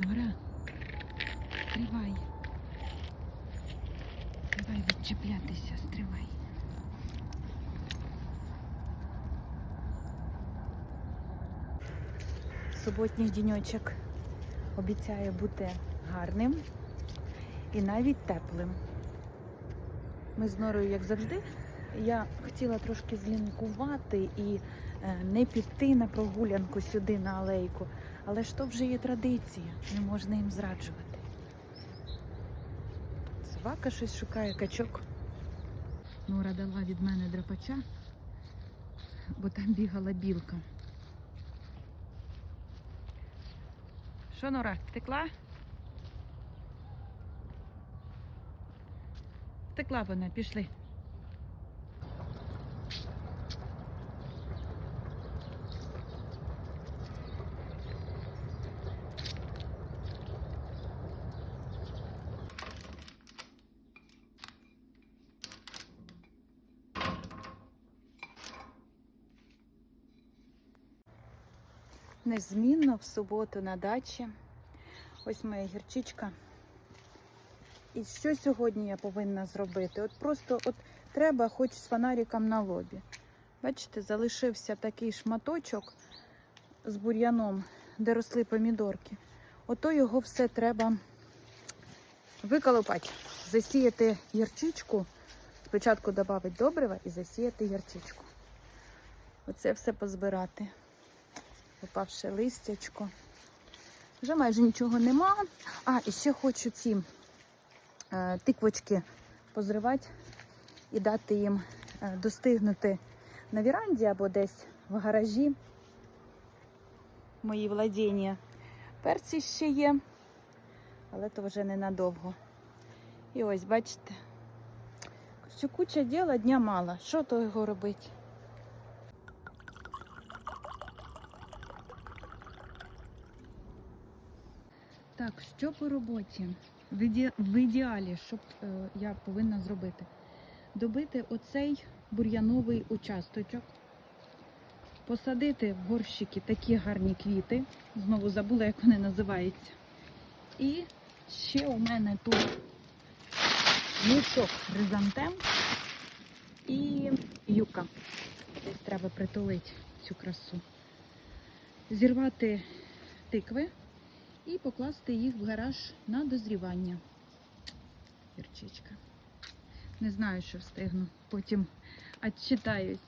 Нора, стривай. Давай відчіплятися, стривай. Суботній діньочок обіцяє бути гарним і навіть теплим. Ми з Норою, як завжди, я хотіла трошки злінкувати і е, не піти на прогулянку сюди на алейку, але ж то вже є традиція, не можна їм зраджувати. Собака щось шукає качок. Нора дала від мене драпача, бо там бігала білка. Що, Нора, втекла? Втекла вона, пішли. Незмінно в суботу на дачі. Ось моя гірчичка. І що сьогодні я повинна зробити? От просто от треба хоч з фонариком на лобі. Бачите, залишився такий шматочок з бур'яном, де росли помідорки. Ото його все треба виколопати, засіяти гірчичку. Спочатку додати добрива і засіяти гірчичку. Оце все позбирати. Попавши листячко. Вже майже нічого нема. А, і ще хочу ці е, тиквочки позривати і дати їм е, достигнути на віранді або десь в гаражі. Мої владіння. Перці ще є, але то вже ненадовго. І ось, бачите, куча діла дня мало. Що то його робити? Так, що по роботі? В, іде... в ідеалі, що б, е, я повинна зробити? Добити оцей бур'яновий участочок, посадити в горщики такі гарні квіти. Знову забула, як вони називаються. І ще у мене тут мішок хризантем і юка. Десь треба притулити цю красу. Зірвати тикви і покласти їх в гараж на дозрівання. Гірчичка. Не знаю, що встигну. Потім відчитаюсь.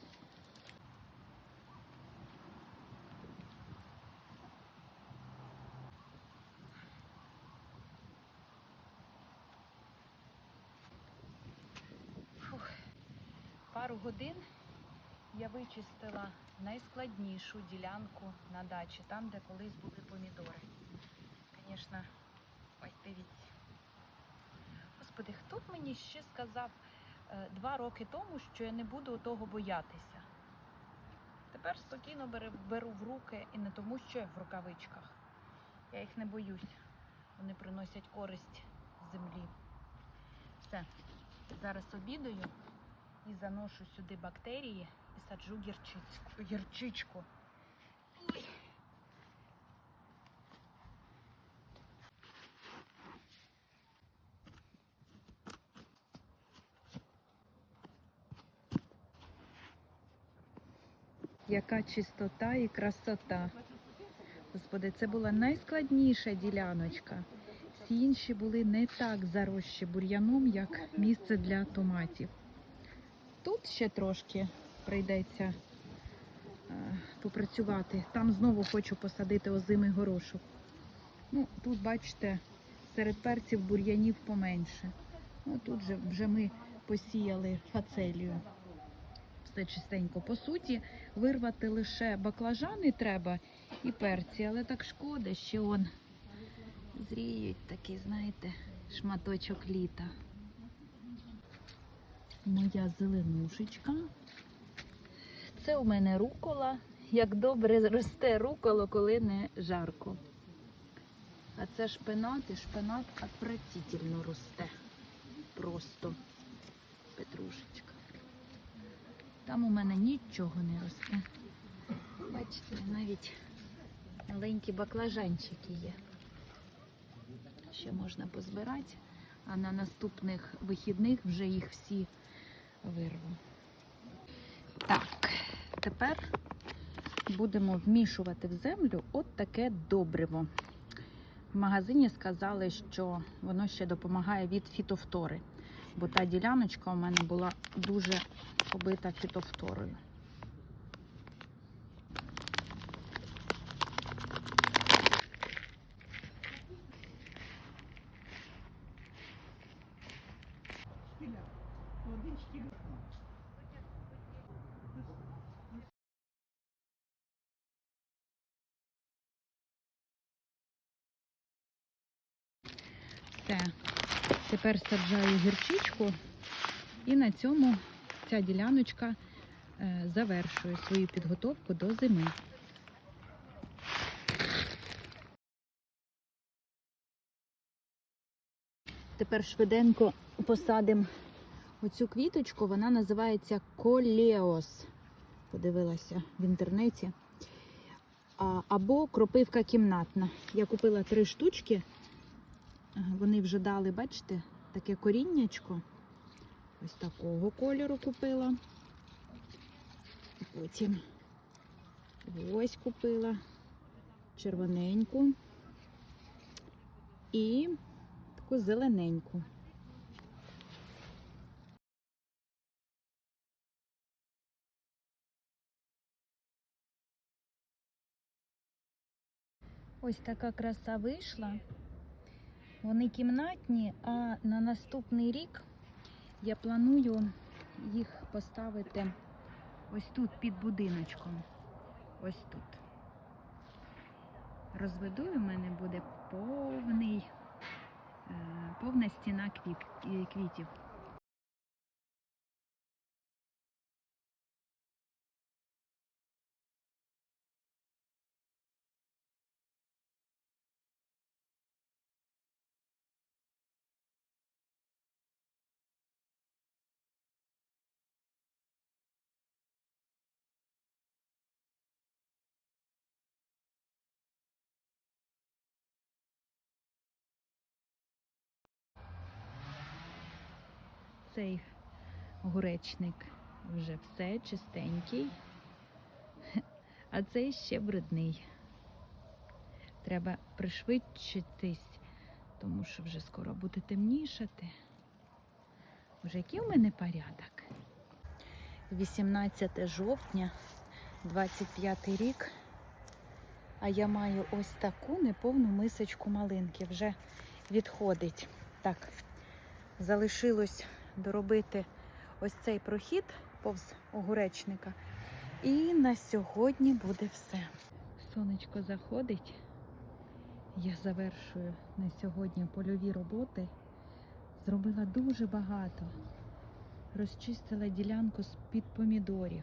Пару годин я вичистила найскладнішу ділянку на дачі, там, де колись були помідори. Звісно, ось дивіться. Господи, хто б мені ще сказав е, два роки тому, що я не буду того боятися? Тепер спокійно беру, беру в руки і не тому, що я в рукавичках. Я їх не боюсь. Вони приносять користь землі. Все. Зараз обідаю і заношу сюди бактерії і саджу гірчичку. Яка чистота і красота. Господи, це була найскладніша діляночка. Всі інші були не так зарощі бур'яном, як місце для томатів. Тут ще трошки прийдеться е, попрацювати. Там знову хочу посадити озимий горошок. Ну, тут, бачите, серед перців бур'янів поменше. Ну, тут же вже ми посіяли фацелію. Все чистенько. По суті, вирвати лише баклажани треба і перці, але так шкода, що он зріють такий, знаєте, шматочок літа. Моя зеленушечка. Це у мене рукола. Як добре росте руколо, коли не жарко. А це шпинат, і шпинат отвратительно росте. Просто петрушечка. Там у мене нічого не росте. Бачите, навіть маленькі баклажанчики є. ще можна позбирати, а на наступних вихідних вже їх всі вирву. Так, тепер будемо вмішувати в землю от таке добриво. В магазині сказали, що воно ще допомагає від фітофтори, бо та діляночка у мене була дуже побита фітофторою. Все. Тепер саджаю гірчичку і на цьому ця діляночка е, завершує свою підготовку до зими. Тепер швиденько посадимо оцю квіточку, вона називається колеос. Подивилася в інтернеті. Або кропивка кімнатна. Я купила три штучки. Вони вже дали, бачите, таке коріннячко. Ось такого кольору купила. Потім ось купила червоненьку і таку зелененьку. Ось така краса вийшла. Вони кімнатні, а на наступний рік я планую їх поставити ось тут під будиночком. Ось тут. Розведу, і в мене буде повний, е, повна стіна квіт, квітів. Цей гуречник вже все чистенький, а цей ще брудний. Треба пришвидшитись, тому що вже скоро буде темнішати. Вже який у мене порядок? 18 жовтня, 25 рік. А я маю ось таку неповну мисочку малинки. Вже відходить. Так, залишилось доробити ось цей прохід повз огуречника. І на сьогодні буде все. Сонечко заходить. Я завершую на сьогодні польові роботи. Зробила дуже багато. Розчистила ділянку з-під помідорів.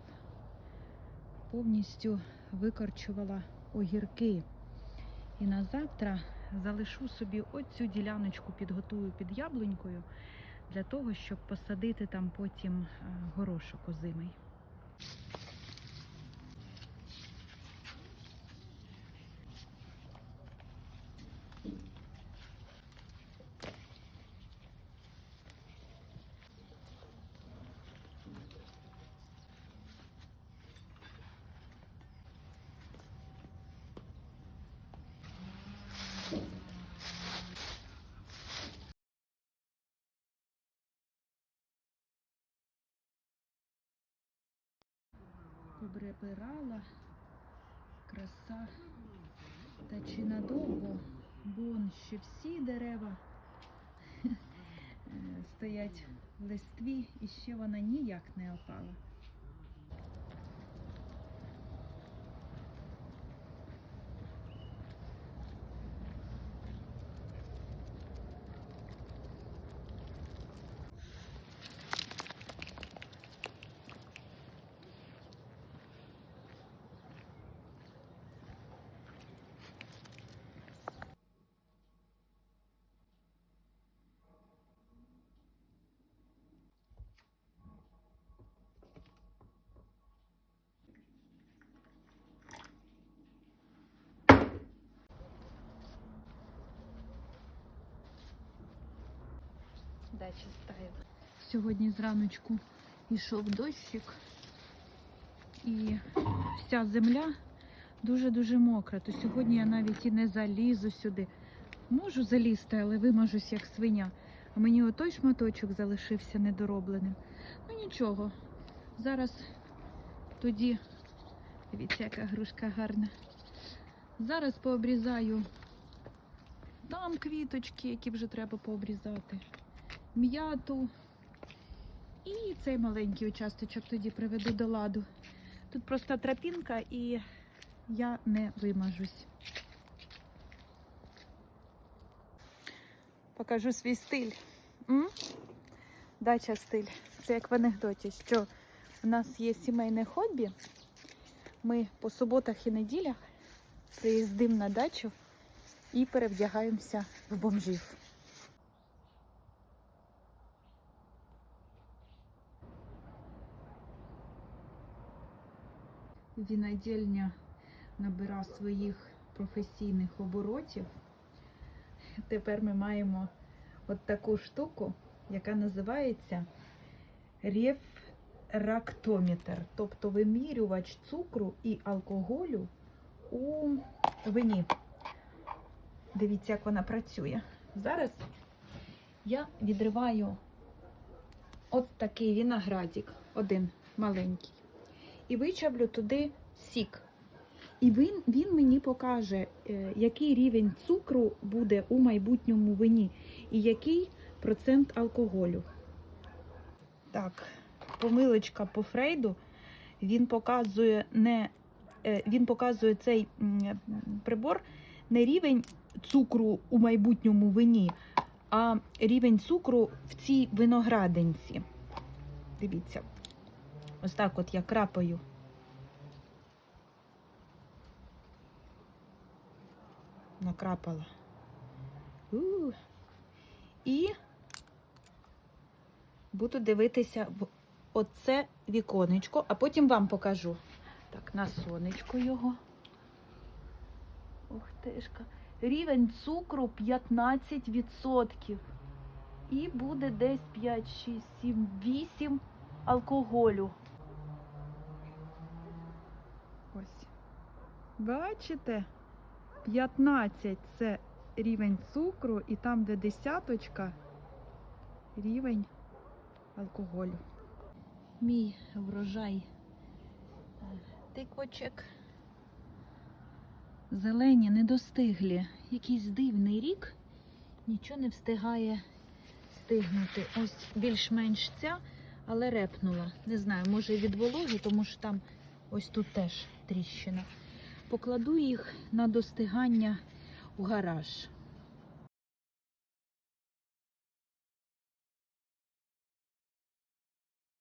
Повністю викорчувала огірки. І на завтра залишу собі оцю діляночку, підготую під яблунькою для того, щоб посадити там потім е, горошок озимий. Поприбирала краса. Та чи надовго, бо ще всі дерева стоять в листві і ще вона ніяк не опала. Дачі ставила. Сьогодні зраночку йшов дощик, і вся земля дуже-дуже мокра. То сьогодні я навіть і не залізу сюди. Можу залізти, але вимажусь як свиня. А мені отой шматочок залишився недоробленим. Ну нічого. Зараз тоді, дивіться, яка грушка гарна. Зараз пообрізаю там квіточки, які вже треба пообрізати, м'яту. І цей маленький участочок тоді приведу до ладу. Тут проста тропінка і я не вимажусь. Покажу свій стиль. М? Дача стиль. Це як в анекдоті, що у нас є сімейне хобі. Ми по суботах і неділях приїздимо на дачу і перевдягаємося в бомжів. Вінодільня набира своїх професійних оборотів. Тепер ми маємо от таку штуку, яка називається рефрактометр, тобто вимірювач цукру і алкоголю у вині. Дивіться, як вона працює. Зараз я відриваю от такий виноградик, один маленький, і вичавлю туди сік. І він, він мені покаже, е, який рівень цукру буде у майбутньому вині і який процент алкоголю. Так, помилочка по Фрейду. Він показує не е, він показує цей прибор не рівень цукру у майбутньому вині, а рівень цукру в цій виноградинці. Дивіться, ось так от я крапаю. Накрапала. У. І буду дивитися в оце віконечко, а потім вам покажу. Так, на сонечко його. Ух тишка. Рівень цукру 15%. І буде десь 5, 6, 7, 8 алкоголю. Ось. Бачите? 15 це рівень цукру, і там, де десяточка, рівень алкоголю. Мій врожай е, тиквочок. Зелені, недостиглі. Якийсь дивний рік, нічого не встигає стигнути. Ось більш-менш ця, але репнула. Не знаю, може від вологи, тому що там ось тут теж тріщина. Покладу їх на достигання в гараж.